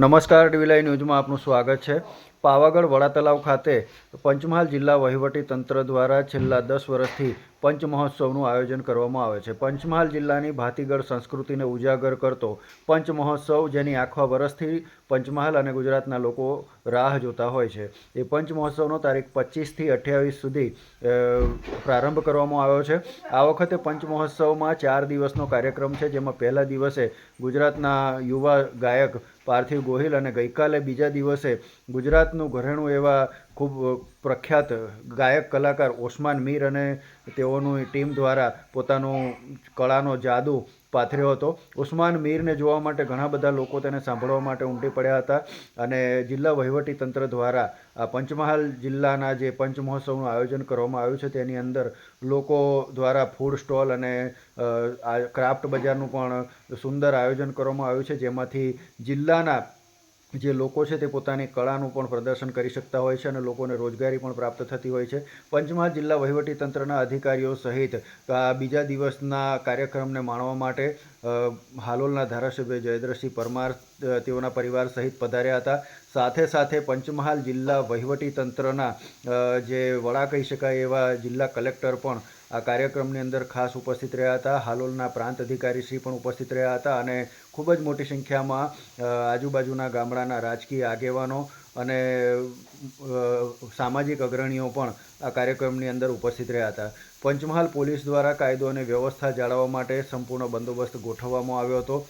નમસ્કાર ડીવીલાઈ ન્યૂઝમાં આપનું સ્વાગત છે. પાવાગઢ વડા તલાવ ખાતે પંચમહાલ જિલ્લા વહીવટી તંત્ર દ્વારા છેલ્લા દસ વર્ષથી પંચમહોત્સવનું આયોજન કરવામાં આવે છે. પંચમહાલ જિલ્લાની ભાતીગળ સંસ્કૃતિને ઉજાગર કરતો પંચમહોત્સવ જેની આખા વર્ષથી પંચમહાલ અને ગુજરાતના લોકો રાહ જોતા હોય છે, એ પંચમહોત્સવનો તારીખ પચીસથી અઠ્યાવીસ સુધી પ્રારંભ કરવામાં આવ્યો છે. આ વખતે પંચમહોત્સવમાં ચાર દિવસનો કાર્યક્રમ છે, જેમાં પહેલા દિવસે ગુજરાતના યુવા ગાયક પાર્થિવ ગોહિલ અને ગઈકાલે બીજા દિવસે ગુજરાતનું ઘરેણું એવા ખૂબ પ્રખ્યાત ગાયક કલાકાર ઓસમાન મીર અને તેઓની ટીમ દ્વારા પોતાનું કળાનો જાદુ પાથર્યો હતો. ઉસ્માન મીરને જોવા માટે ઘણા બધા લોકો તેને સાંભળવા માટે ઉમટી પડ્યા હતા અને જિલ્લા વહીવટી તંત્ર દ્વારા આ પંચમહાલ જિલ્લાના જે પંચમહોત્સવનું આયોજન કરવામાં આવ્યું છે તેની અંદર લોકો દ્વારા ફૂડ સ્ટોલ અને ક્રાફ્ટ બજારનું પણ સુંદર આયોજન કરવામાં આવ્યું છે. જેમાંથી જિલ્લાના જે લોકો છે તે પોતાની કળાનું પણ પ્રદર્શન કરી શકતા હોય છે અને લોકોને રોજગારી પણ પ્રાપ્ત થતી હોય છે. પંચમહાલ જિલ્લા વહીવટી તંત્રના અધિકારીઓ સહિત બીજા દિવસના કાર્યક્રમને માણવા માટે હાલોલના ધારાસભ્ય જયદ્રસિંહ પરમાર તેઓના પરિવાર સહિત પધાર્યા હતા. સાથે સાથે પંચમહાલ જિલ્લા વહીવટી તંત્રના જે વડા કહી શકાય એવા જિલ્લા કલેક્ટર પણ આ કાર્યક્રમની અંદર ખાસ ઉપસ્થિત રહ્યા હતા. હાલોલના પ્રાંત અધિકારી શ્રી પણ ઉપસ્થિત રહ્યા હતા અને ખૂબ જ મોટી સંખ્યામાં આજુબાજુના ગામડાના રાજકીય આગેવાનો અને સામાજિક અગ્રણીઓ પણ આ કાર્યક્રમની અંદર ઉપસ્થિત રહ્યા હતા. પંચમહાલ પોલીસ દ્વારા કાયદો અને વ્યવસ્થા જાળવવા માટે સંપૂર્ણ બંદોબસ્ત ગોઠવવામાં આવ્યો હતો.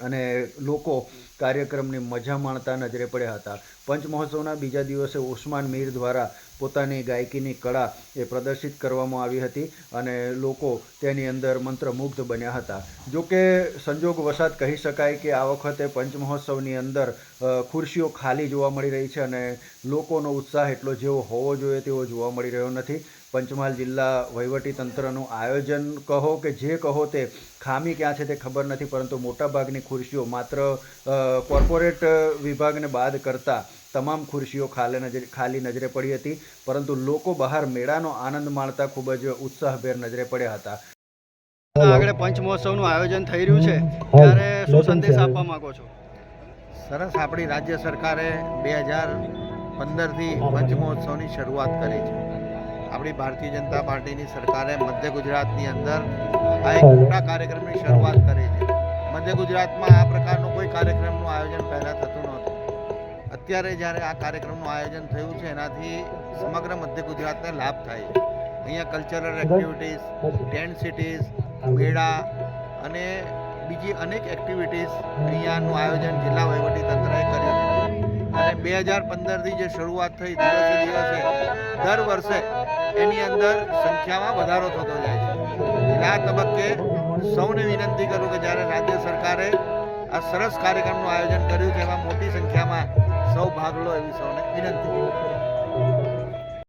અને લોકો કાર્યક્રમની મજા માણતા નજરે પડ્યા હતા. પંચમહોત્સવના બીજા દિવસે ઉસ્માન મીર દ્વારા પોતાની ગાયકીની કળા એ પ્રદર્શિત કરવામાં આવી હતી અને લોકો તેની અંદર મંત્રમુગ્ધ બન્યા હતા. જો કે સંજોગ વસાત કહી શકાય કે આ વખતે પંચમહોત્સવની અંદર ખુરશીઓ ખાલી જોવા મળી રહી છે અને લોકોનો ઉત્સાહ એટલો જેવો હોવો જોઈએ તેવો જોવા મળી રહ્યો નથી. પંચમહાલ જિલ્લા વહીવટીતંત્રનું આયોજન કહો કે જે કહો તે ખામી ક્યાં છે તે ખબર નથી પરંતુ મોટાભાગની ખુરશીઓ માત્ર કોર્પોરેટ વિભાગને બાદ કરતાં તમામ ખુરશીઓ ખાલી નજરે ખાલી નજરે પડી હતી પરંતુ લોકો બહાર મેળાનો આનંદ માણતા ખૂબ જ ઉત્સાહભેર નજરે પડ્યા હતા. આગળ પંચમહોત્સવનું આયોજન થઈ રહ્યું છે. ત્યારે શું સંદેશ આપવા માંગો છો? સરસ. આપણી રાજ્ય સરકારે બે હજાર પંદરથી પંચમહોત્સવની શરૂઆત કરી છે. આપણી ભારતીય જનતા પાર્ટીની સરકારે મધ્ય ગુજરાતની અંદર આ એક મોટા કાર્યક્રમની શરૂઆત કરી છે. મધ્ય ગુજરાતમાં આ પ્રકારનો કોઈ કાર્યક્રમનું આયોજન પહેલાં થતું નહોતું. અત્યારે જ્યારે આ કાર્યક્રમનું આયોજન થયું છે, એનાથી સમગ્ર મધ્ય ગુજરાતને લાભ થાય છે. અહીંયા કલ્ચરલ એક્ટિવિટીઝ ટેન્ટ સિટીઝ મેળા અને બીજી અનેક એક્ટિવિટીઝ અહીંયાનું આયોજન જિલ્લા વહીવટી તંત્રએ કર્યું છે. બે હજાર પંદરથી જે શરૂઆત થઈ, દિવસે દિવસે, દર વર્ષે એની અંદર સંખ્યામાં વધારો થતો જાય છે. આ તબક્કે સૌને વિનંતી કરું કે જ્યારે રાજ્ય સરકારે આ સરસ કાર્યક્રમનું આયોજન કર્યું છે, એમાં મોટી સંખ્યામાં સૌ ભાગ લો એવી સૌને વિનંતી.